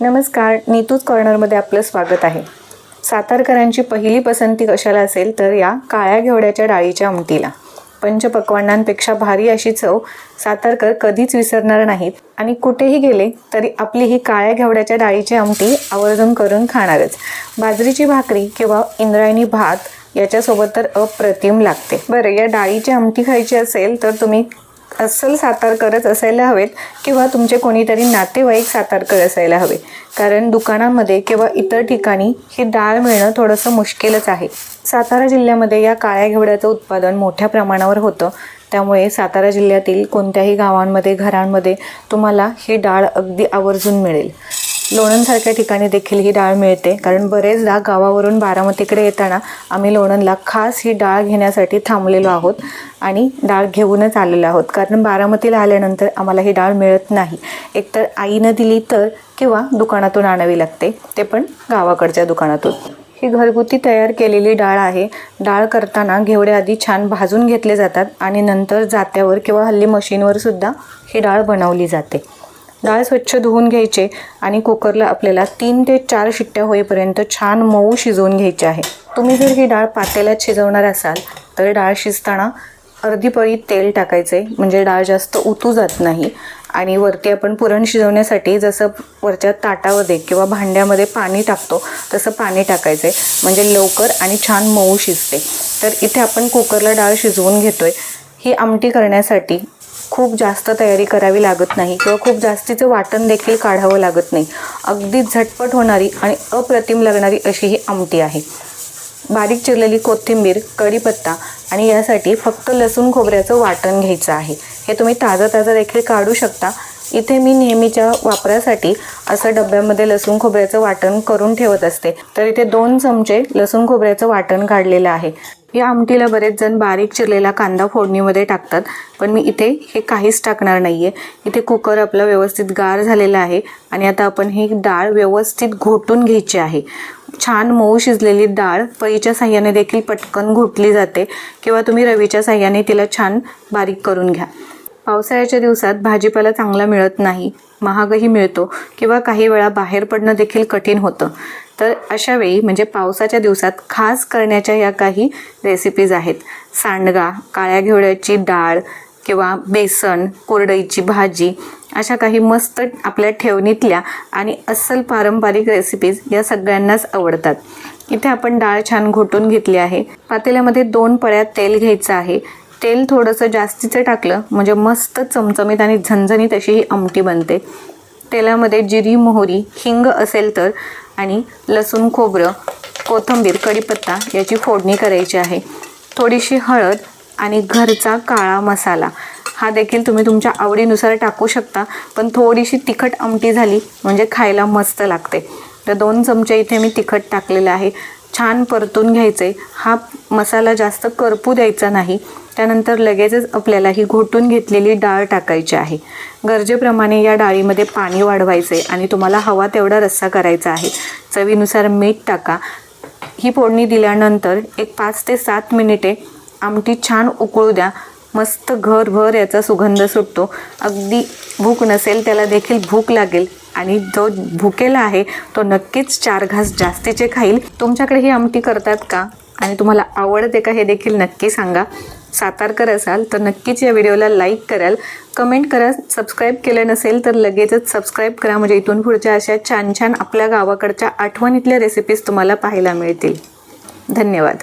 नमस्कार नीतूज कॉर्नरमध्ये आपलं स्वागत आहे. सातारकरांची पहिली पसंती कशाला असेल तर या काळ्या घेवड्याच्या डाळीच्या आमटीला पंचपक्वान्नांपेक्षा भारी अशी चव सातारकर कधीच विसरणार नाहीत आणि कुठेही गेले तरी आपली ही काळ्या घेवड्याच्या डाळीची आमटी आवर्जून करून खाणारच. बाजरीची भाकरी किंवा इंद्रायणी भात याच्यासोबत तर अप्रतिम लागते. बरं या डाळीची आमटी खायची असेल तर तुम्ही अस्सल सातारकरच असायला हवेत किंवा तुमचे कोणीतरी नातेवाईक सातारकर असायला हवे. कारण दुकानामध्ये किंवा इतर ठिकाणी ही डाळ मिळणं थोडंसं मुश्किलच आहे. सातारा जिल्ह्यामध्ये या काळ्या घेवड्याचं उत्पादन मोठ्या प्रमाणावर होतं. त्यामुळे सातारा जिल्ह्यातील कोणत्याही गावांमध्ये घरांमध्ये तुम्हाला ही डाळ अगदी आवर्जून मिळेल. लोणंदसारख्या ठिकाणी देखील ही डाळ मिळते. कारण बरेचदा गावावरून बारामतीकडे येताना आम्ही लोणंदला खास ही डाळ घेण्यासाठी थांबलेलो आहोत आणि डाळ घेऊनच आलेलो आहोत. कारण बारामतीला आल्यानंतर आम्हाला ही डाळ मिळत नाही. एकतर आईनं दिली तर किंवा दुकानातून आणावी लागते. ते पण गावाकडच्या दुकानातून. ही घरगुती तयार केलेली डाळ आहे. डाळ करताना घेवडे आधी छान भाजून घेतले जातात आणि नंतर जात्यावर किंवा हल्ली मशीनवर सुद्धा ही डाळ बनवली जाते. डाळ स्वच्छ धुवून घ्यायचे आणि कुकरला आपल्याला तीन ते चार शिट्ट्या होईपर्यंत छान मऊ शिजवून घ्यायची आहे. तुम्ही जर ही डाळ पातेल्यात शिजवणार असाल तर डाळ शिजताना अर्धी पळी तेल टाकायचे म्हणजे डाळ जास्त उतू जात नाही. आणि वरती आपण पुरण शिजवण्यासाठी जसं वरच्या ताटामध्ये किंवा भांड्यामध्ये पाणी टाकतो तसं पाणी टाकायचं आहे म्हणजे लवकर आणि छान मऊ शिजते. तर इथे आपण कुकरला डाळ शिजवून घेतो आहे ही आमटी करण्यासाठी खूप जास्त तयारी करावी लागत नाही किंवा खूप जास्तीचं वाटण देखील काढावं लागत नाही. अगदी झटपट होणारी आणि अप्रतिम लागणारी अशी ही आमटी आहे. बारीक चिरलेली कोथिंबीर कढीपत्ता आणि यासाठी फक्त लसूण खोबऱ्याचं वाटण घ्यायचं आहे. हे तुम्ही ताजं ताजं देखील काढू शकता. इथे मी नेहमीच्या वापरासाठी असं डब्यामध्ये लसूण खोबऱ्याचं वाटण करून ठेवत असते. तर इथे दोन चमचे लसूण खोबऱ्याचं वाटण काढलेलं आहे. या आमटीला बरेच जण बारीक चिरलेला कांदा फोडणीमध्ये टाकतात पण मी इथे हे काहीच टाकणार नाही आहे इथे कुकर आपला व्यवस्थित गार झालेला आहे आणि आता आपण ही डाळ व्यवस्थित घोटून घ्यायची आहे. छान मऊ शिजलेली डाळ पळीच्या साह्याने देखील पटकन घोटली जाते किंवा तुम्ही रवीच्या साह्याने तिला छान बारीक करून घ्या. पावसाळ्याच्या दिवसात भाजीपाला चांगला मिळत नाही महागही मिळतो किंवा काही वेळा बाहेर पडणं देखील कठीण होतं. तर अशा वेळी म्हणजे पावसाच्या दिवसात खास करण्याच्या या काही रेसिपीज आहेत. सांडगा काळ्या घेवड्याची डाळ किंवा बेसन कोरडईची भाजी अशा काही मस्त आपल्या ठेवणीतल्या आणि अस्सल पारंपरिक रेसिपीज या सगळ्यांनाच आवडतात. इथे आपण डाळ छान घोटून घेतली आहे. पातेल्यामध्ये दोन पळ्यात तेल घ्यायचं आहे. तेल थोडंसं जास्तीचं टाकलं म्हणजे मस्त चमचमीत आणि झणझणीत अशी ही आमटी बनते. तेलामध्ये जिरी मोहरी हिंग असेल तर आणि लसूण खोबरं कोथिंबीर कढीपत्ता याची फोडणी करायची आहे. थोडीशी हळद आणि घरचा काळा मसाला. हा देखील तुम्ही तुमच्या आवडीनुसार टाकू शकता पण थोडीशी तिखट आमटी झाली म्हणजे खायला मस्त लागते. तर दोन चमचे इथे मी तिखट टाकलेलं आहे. छान परतून घ्यायचे हा मसाला जास्त करपू द्यायचा नाही. त्यानंतर लगेचच आपल्याला ही घोटून घेतलेली डाळ टाकायची आहे. गरजेप्रमाणे या डाळीमध्ये पाणी वाढवायचे आणि तुम्हाला हवा तेवढा रस्सा करायचा आहे. चवीनुसार मीठ टाका. ही फोडणी दिल्यानंतर एक पाच ते सात मिनिटे आमटी छान उकळू द्या. मस्त घरभर याचा सुगंध सुटतो. अगदी भूक नसेल त्याला देखील भूक लागेल आणि जो भुकेला आहे तो नक्कीच चार घास जास्तीचे खाईल. तुमच्याकडे ही आमटी करतात का? आणि तुम्हाला आवडते का हे देखील नक्की सांगा. सातारकर असाल तर नक्कीच या व्हिडिओला लाईक कराल. कमेंट करा सबस्क्राईब केलं नसेल तर लगेचच सबस्क्राईब करा. म्हणजे इथून पुढच्या अशा छान छान आपल्या गावाकडच्या आठवणीतल्या रेसिपीज तुम्हाला पाहायला मिळतील. धन्यवाद.